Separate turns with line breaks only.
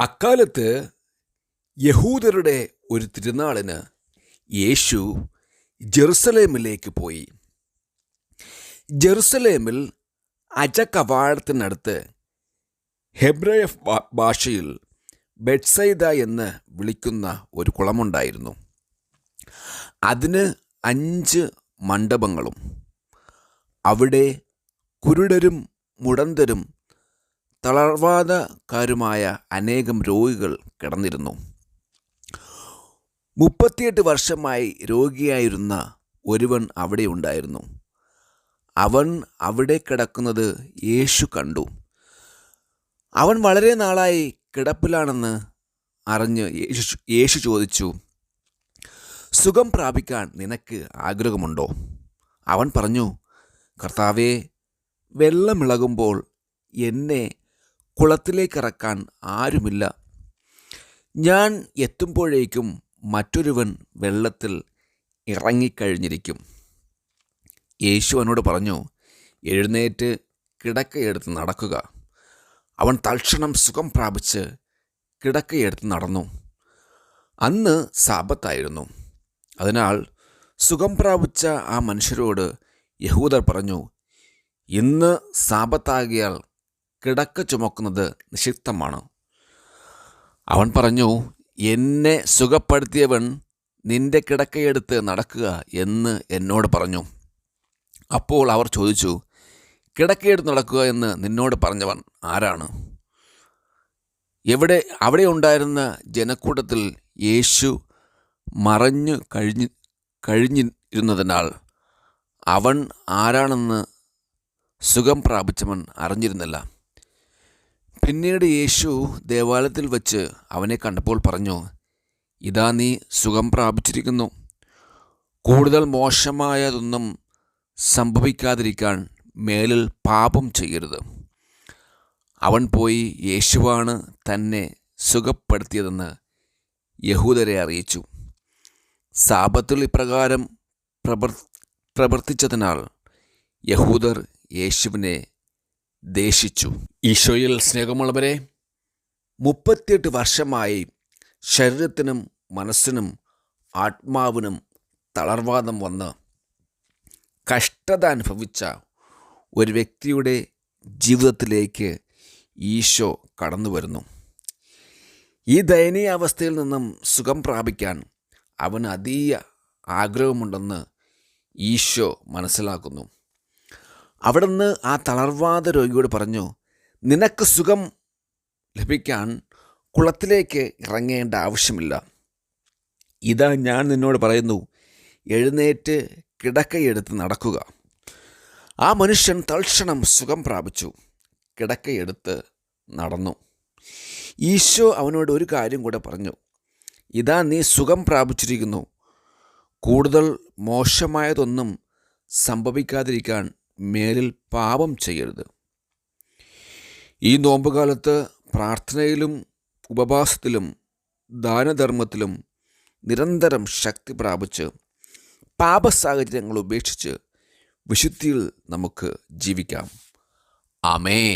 അക്കാലത്ത് യഹൂദരുടെ ഒരു തിരുനാളിന് യേശു ജെറുസലേമിലേക്ക് പോയി. ജെറുസലേമിൽ അജകവാടത്തിനടുത്ത് ഹെബ്രയ ഭാഷയിൽ ബെഡ്സൈദ എന്ന് വിളിക്കുന്ന ഒരു കുളമുണ്ടായിരുന്നു. അതിന് അഞ്ച് മണ്ഡപങ്ങളും അവിടെ കുരുടരും മുടന്തരും തളർവാദക്കാരുമായ അനേകം രോഗികൾ കിടന്നിരുന്നു. മുപ്പത്തിയെട്ട് വർഷമായി രോഗിയായിരുന്ന ഒരുവൻ അവിടെ ഉണ്ടായിരുന്നു. അവൻ അവിടെ കിടക്കുന്നത് യേശു കണ്ടു. അവൻ വളരെ നാളായി കിടപ്പിലാണെന്ന് അറിഞ്ഞ് യേശു യേശു ചോദിച്ചു സുഖം പ്രാപിക്കാൻ നിനക്ക് ആഗ്രഹമുണ്ടോ? അവൻ പറഞ്ഞു കർത്താവേ വെള്ളമിളകുമ്പോൾ എന്നെ കുളത്തിലേക്കിറക്കാൻ ആരുമില്ല. ഞാൻ എത്തുമ്പോഴേക്കും മറ്റൊരുവൻ വെള്ളത്തിൽ ഇറങ്ങിക്കഴിഞ്ഞിരിക്കും. യേശു അവനോട് പറഞ്ഞു എഴുന്നേറ്റ് കിടക്കയെടുത്ത് നടക്കുക. അവൻ തൽക്ഷണം സുഖം പ്രാപിച്ച് കിടക്കയെടുത്ത് നടന്നു. അന്ന് സാപത്തായിരുന്നു അതിനാൽ സുഖം പ്രാപിച്ച ആ മനുഷ്യരോട് യഹൂദർ പറഞ്ഞു ഇന്ന് സാപത്താകിയാൽ കിടക്ക ചുമക്കുന്നത് നിഷിദ്ധമാണ് അവൻ പറഞ്ഞു എന്നെ സുഖപ്പെടുത്തിയവൻ നിന്റെ കിടക്കയെടുത്ത് നടക്കുക എന്ന് എന്നോട് പറഞ്ഞു. അപ്പോൾ അവർ ചോദിച്ചു കിടക്കയെടുത്ത് നടക്കുക എന്ന് നിന്നോട് പറഞ്ഞവൻ ആരാണ്? എവിടെ അവിടെ ഉണ്ടായിരുന്ന ജനക്കൂട്ടത്തിൽ യേശു മറഞ്ഞു കഴിഞ്ഞ് കഴിഞ്ഞിരുന്നതിനാൽ അവൻ ആരാണെന്ന് സുഖം പ്രാപിച്ചവൻ അറിഞ്ഞിരുന്നില്ല. പിന്നീട് യേശു ദേവാലയത്തിൽ വച്ച് അവനെ കണ്ടപ്പോൾ പറഞ്ഞു ഇതാ നീ സുഖം പ്രാപിച്ചിരിക്കുന്നു. കൂടുതൽ മോശമായതൊന്നും സംഭവിക്കാതിരിക്കാൻ മേലിൽ പാപം ചെയ്യരുത്. അവൻ പോയി യേശുവാണ് തന്നെ സുഖപ്പെടുത്തിയതെന്ന് യഹൂദരെ അറിയിച്ചു. സാപത്തിൽ ഇപ്രകാരം പ്രവർ പ്രവർത്തിച്ചതിനാൽ യഹൂദർ യേശുവിനെ ദേഷിച്ചു ഈശോയിൽ സ്നേഹമുള്ളവരെ മുപ്പത്തിയെട്ട് വർഷമായി ശരീരത്തിനും മനസ്സിനും ആത്മാവിനും തളർവാദം വന്ന് കഷ്ടത അനുഭവിച്ച ഒരു വ്യക്തിയുടെ ജീവിതത്തിലേക്ക് ഈശോ കടന്നു വരുന്നു. ഈ ദയനീയ അവസ്ഥയിൽ നിന്നും സുഖം പ്രാപിക്കാൻ അവന് അതീയ ആഗ്രഹമുണ്ടെന്ന് ഈശോ മനസ്സിലാക്കുന്നു. അവിടുന്ന് ആ തളർവാദ രോഗിയോട് പറഞ്ഞു നിനക്ക് സുഖം ലഭിക്കാൻ കുളത്തിലേക്ക് ഇറങ്ങേണ്ട ആവശ്യമില്ല. ഇതാ ഞാൻ നിന്നോട് പറയുന്നു എഴുന്നേറ്റ് കിടക്കയെടുത്ത് നടക്കുക. ആ മനുഷ്യൻ തൽക്ഷണം സുഖം പ്രാപിച്ചു കിടക്കയെടുത്ത് നടന്നു. ഈശോ അവനോട് ഒരു കാര്യം കൂടെ പറഞ്ഞു ഇതാ നീ സുഖം പ്രാപിച്ചിരിക്കുന്നു കൂടുതൽ മോശമായതൊന്നും സംഭവിക്കാതിരിക്കാൻ മേലിൽ പാപം ചെയ്യരുത്. ഈ നോമ്പുകാലത്ത് പ്രാർത്ഥനയിലും ഉപവാസത്തിലും ദാനധർമ്മത്തിലും നിരന്തരം ശക്തി പ്രാപിച്ച് പാപസാഹചര്യങ്ങൾ ഉപേക്ഷിച്ച് വിശുദ്ധിയിൽ നമുക്ക് ജീവിക്കാം. ആമേൻ.